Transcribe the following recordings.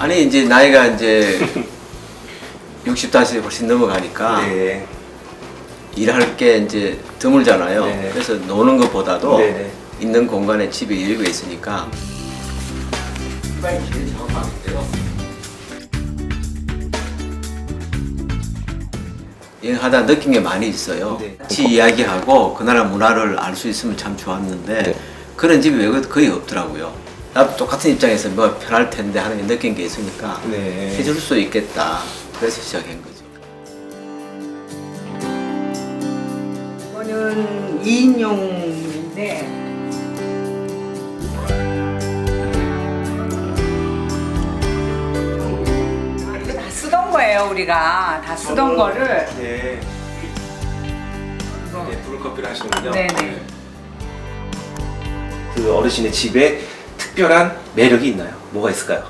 아니 이제 나이가 이제 60 다시 훨씬 넘어가니까 네. 일할 게 이제 드물잖아요. 네. 그래서 노는 것보다도 네네. 있는 공간에 집에 여유가 있으니까. 여행하다 느낀 게 많이 있어요. 네. 같이 이야기하고 그 나라 문화를 알 수 있으면 참 좋았는데 네. 그런 집이 외국에 거의 없더라고요. 나도 똑같은 입장에서 뭐 편할 텐데 하는 게 느낀 게 있으니까 네. 해줄 수 있겠다. 그래서 시작한 거죠. 이거는 2인용인데 이거 다 쓰던 거예요 우리가 다 쓰던 거를 네. 네, 브루커피를 하시는군요. 네네. 그 어르신의 집에 특별한 매력이 있나요? 뭐가 있을까요?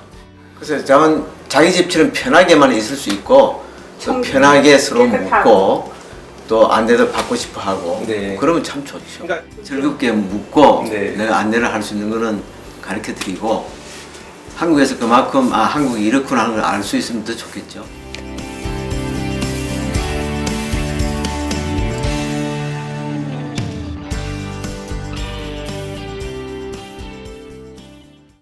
그래서 저는 자기 집처럼 편하게만 있을 수 있고 또 청- 편하게 서로 깨끗하고. 묻고 또 안내도 받고 싶어 하고 네. 그러면 참 좋죠. 그러니까 즐겁게 묻고 네. 내가 안내를 할 수 있는 거는 가르쳐 드리고 한국에서 그만큼 아 한국이 이렇구나 하는 걸 알 수 있으면 더 좋겠죠.